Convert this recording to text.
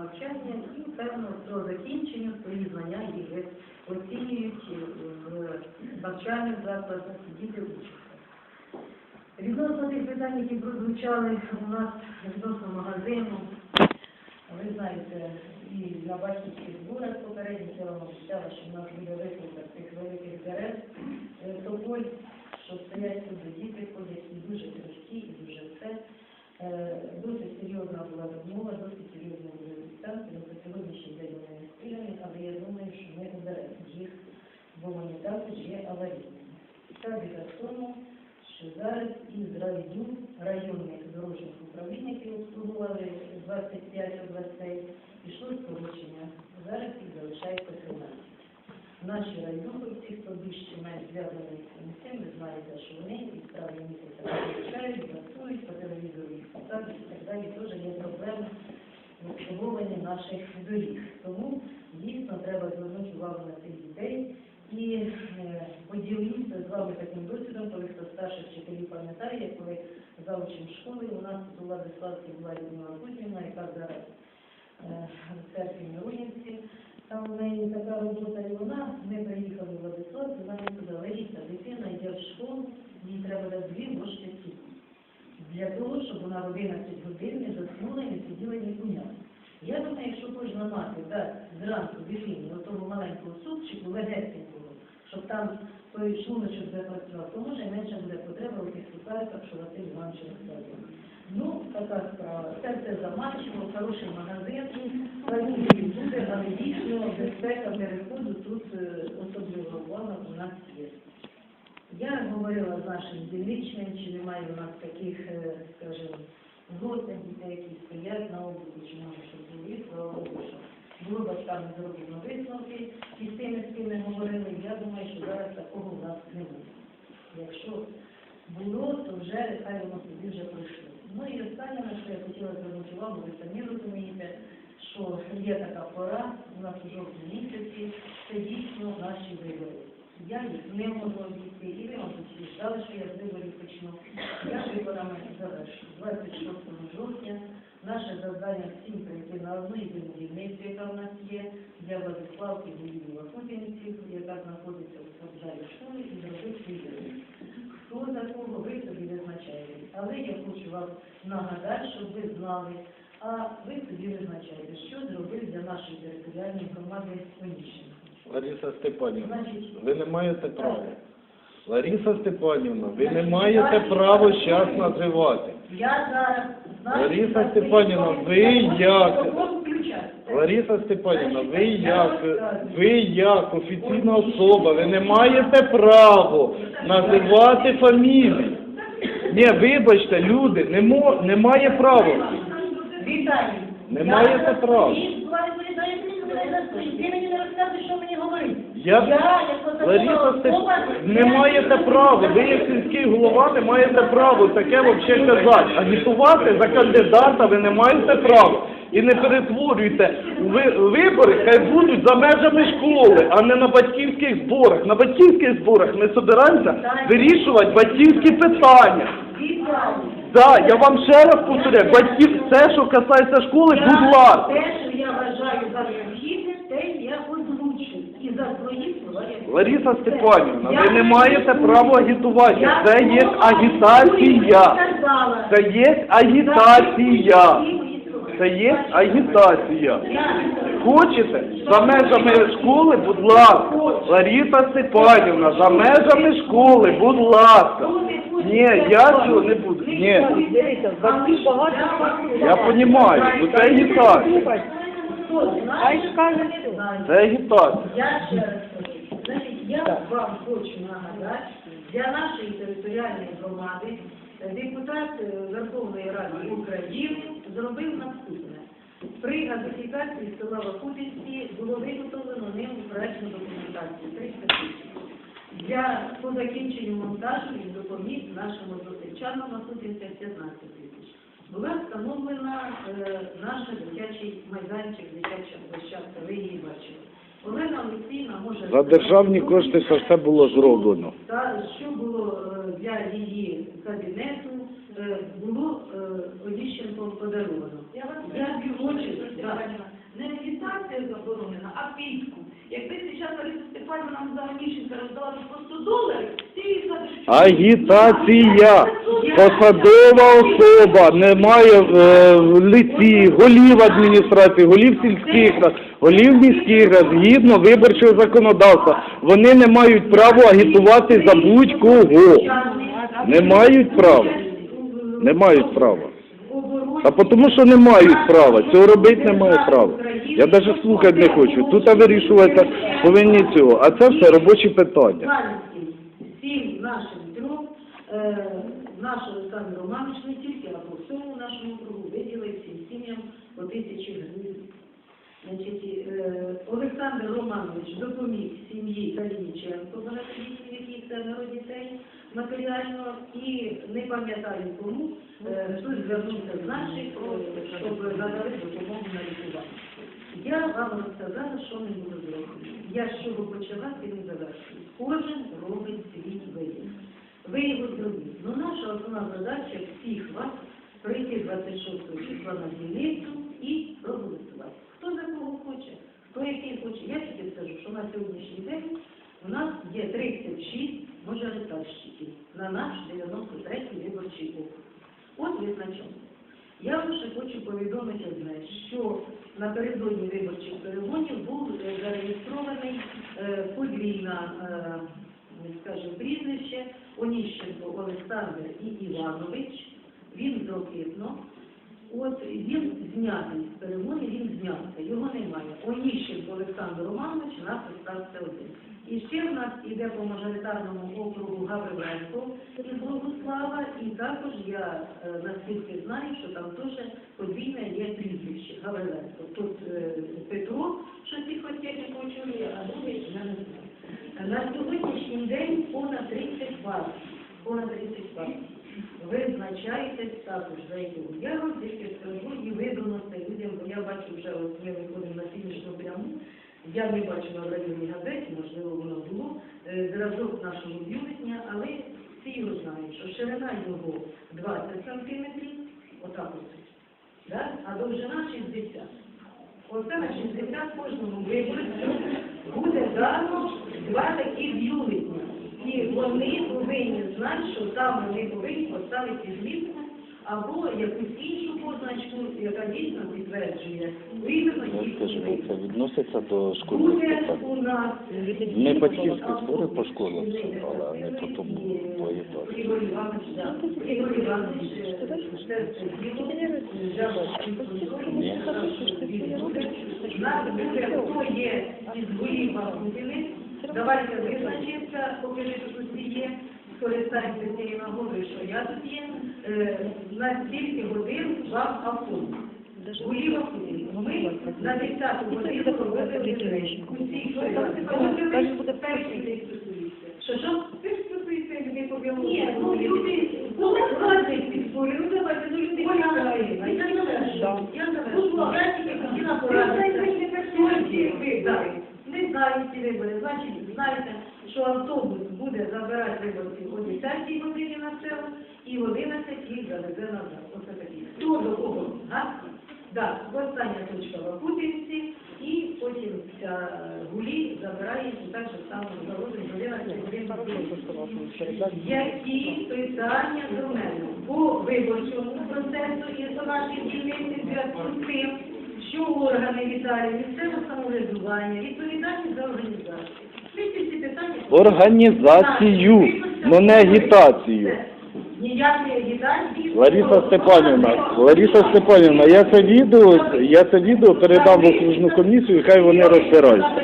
навчання і, певно, по закінченню свої знання їх оцінюють в навчальних закладах, діти вчаться. Відносно тих питань, які прозвучали у нас відносно магазину, ви знаєте, і на батьківських зборах попередніх я вам обіцяла, що в нас буде висновка цих великих дерев е, тополь, що стоять тут діти ходять і дуже крихкі, і дуже все. Е, Досить серйозна була розмова, досить серйозно були дистанції, на сьогоднішній день вони не стріляні, але я думаю, що ми оберемо їх, бо вони також є аварійними. Та біда в тому, що зараз із райду районних дорожніх управлінь, які обслуговували 25 областей, пішло скорочення. Зараз їх залишається 13. Наші райдуховці, хто більш чи менш зв'язаний з цим ви знаєте, що вони із травня місяця виключають, працюють, по телевізору і так далі. Теж є проблеми в обслуговуванні наших доріг. Тому дійсно треба звернути увагу на цих дітей і е, поділюся з вами таким досвідом, коли хто старших вчителів пам'ятає, коли заучим школи у нас тут у Владиславці була Людмила Кузьміна, яка зараз е, в церкві Миронівці. Там у неї така робота, і вона, ми приїхали в Владислав, вона сказала, Лариса, дитина йде в школу, їй треба дві ложки цукру. Для того, щоб вона в 11 годин не заснула і не сиділа ні куняла. Я думаю, якщо кожна дасть зранку дитині отого маленького супчику, легесенького, щоб там той шлуночок запрацював, то може менше буде потреба у тих цукерках, що Василь Іванович розказував. Ну, така справа. Це все заманчиво, хороший магазин, фамілії буде, але дійсно безпека переходу тут е, особливо увага у нас є. Я говорила з нашим дільничним, чи немає у нас таких, е, скажімо, злотних дітей, які стоять на обліку, чи може щось були, слава Богу, що було батьками зроблено висновки, і з тими, з ким ми говорили, я думаю, що зараз такого в нас не буде. Якщо було, то вже хай воно собі вже пройшло. Ну і останнє, на що я хотіла звернути увагу, ви самі розумієте, що є така пора, у нас у жовтні місяці, це дійсно наші вибори. Я їх не можу обійти, і ви вам тут всі ждали, що я з виборів почну. Я виборами завершу. 26 жовтня наше завдання всім прийти на одну єдину дільницю, яка в нас є, для Владиславки Вакутинців, яка знаходиться в спортзалі школи, і зробити вибори. Хто за кого ви собі визначаєте. Але я хочу вам нагадати, щоб ви знали, а ви собі визначаєте, що зробив для нашої територіальної громади Онищенко. Лариса Степанівна, ви не маєте права. Лариса Степанівна, ви не маєте права зараз називати. Я зараз Лариса Степанівна, ви як? Лариса Степанівна, ви як, ви як офіційна особа, ви не маєте право називати фамілії. Ні, вибачте, люди, не мо, немає права. Віталій. Не маєте права. Ти мені не розказуєш, що мені говорити. Я, як Лариса Степ... не маєте права, ви як сільський голова не маєте права таке взагалі казати. Агітувати за кандидата ви не маєте права. І не перетворюйте вибори, хай будуть за межами школи, а не на батьківських зборах. На батьківських зборах ми збираємося вирішувати батьківські питання. Так, я вам ще раз повторяю, батьків, все, що касається школи, будь ласка. Те, що я вважаю за необхідне, те я озвучу. І за свої слова я Лариса Степанівна, ви не маєте права агітувати. Це є агітація. Це є агітація. Це є агітація. Хочете? За межами школи, будь ласка. Лариса Степанівна, за межами школи, будь ласка. Ні, я цього не буду. Ні. Я розумію, ну це агітація. Це агітація. Я значить, я вам хочу нагадати, для нашої територіальної громади депутат е, Верховної Ради України зробив наступне. При газифікації села Вакутинські було виготовлено ним проектну документацію 300 тисяч. Для по закінченню монтажу і допоміг нашому зустрічанам Вакутинця 15 тисяч. Була встановлена е, наш дитячий майданчик, дитяча площадка, ви її бачили. Олена Олексійна може... За державні кошти це все було зроблено. Та що було е, для її кабінету, е, було е, подаровано. Я вас Я да. не агітація заборонена, а підкуп. Якби зараз Лариса Степанівна нам за Онищенка роздала по 100 доларів, ти їй скажеш, що... Агітація. Посадова особа не має е, в лиці голів адміністрації, голів сільських рад, голів міських рад, згідно виборчого законодавства. Вони не мають права агітувати за будь-кого. Не мають права. Не мають права. А тому що не мають права. Цього робити не мають права. Я навіть слухати не хочу. Тут вирішувати повинні цього. А це все робочі питання. Всім нашим трьом, е, наш Олександр Романович не тільки, а по всьому нашому кругу виділив всім сім'ям по тисячі гривень. Значить, е, Олександр Романович допоміг сім'ї Калініченко, багатодітній, яких семеро дітей, матеріально, і не пам'ятаю кому, е, хтось звернувся з наших, щоб надали допомогу на лікування. Я вам розказала, що ми було зроблено. Я з чого почала, тим і завершую. Кожен робить свій вибір. Ви його зробіть. Ну, наша основна задача всіх вас прийти 26 числа на дільницю і проголосувати. Хто за кого хоче, хто який хоче. Я тільки скажу, що на сьогоднішній день у нас є 36 мажоритарщиків на наш 93-й виборчий округ. От визначено. Я лише хочу повідомити що напередодні виборчих перегонів був е, зареєстрований е, подвійна, е, скажімо, прізвище Оніщенко Олександр і Іванович. Він з От він знятий з перегонів, він знявся, його немає. Оніщенко Олександр Романович на поставці один. І ще в нас іде по мажоритарному округу Гавриленко із Богослава, і також я е, наскільки знаю, що там теж подвійне є прізвище Гавриленко. Тут е, Петро, що тихотєхи почує, а другий я не знаю. На сьогоднішній день понад 30 партій. Понад 30 партій. Ви визначаєтесь також за його. Я вам тільки скажу і ви доносите людям, бо я бачу вже, от ми виходимо на фінішну пряму, я не бачила в районній газеті, можливо, воно було, е, зразок нашого бюлетня, але всі його знають, що ширина його 20 сантиметрів, отак ось, да? а довжина 60. Оце на 60 кожному виборцю буде дано два такі бюлетні. І вони повинні знати, що там вони повинні поставити зліпку або якусь іншу позначку, яка дійсно підтверджує іменно їх Скажи, це відноситься до Буде у нас Ми батьківські збори по школам збирали, а не по тому по ітогі. Ігор Іванович, да. Ігор Іванович, це діло, Ні. Знати буде, хто є із голів Вахутини. Давайте визначимося, поки що тут усі є, скористаємося цією нагодою, що я тут є. Е, На стільки годин вам автобус. Вахутини. Ми на 10 годину провели. усі, хто Каже, буде перший день стосується. Що що? Ти ж стосується людей пов'язаних. Ні, ну люди, Ну, ми складних підспорів, ну давайте, ну люди Ой, я я я завершу. Я Ну, завершу. Я тільки хотіла порадитися. Сьогодні вибори. Не знаю ці вибори. Знаєте, що автобус буде забирати виборців о 10 годині на село і в 11 їх завезе назад. Оце такі. Хто до кого? Так, остання точка в Акутинці, і потім ця гулі забирає і так же само завозить в 11 годин. Які питання до мене по виборчому процесу і до нашої дільниці зв'язку з тим, що органи Віталії місцевого самоврядування відповідальні за організацію. Організацію, но не агітацію. Лариса Степанівна, Лариса Степанівна, я це відео, я це відео передав в окружну комісію, хай вони розбираються.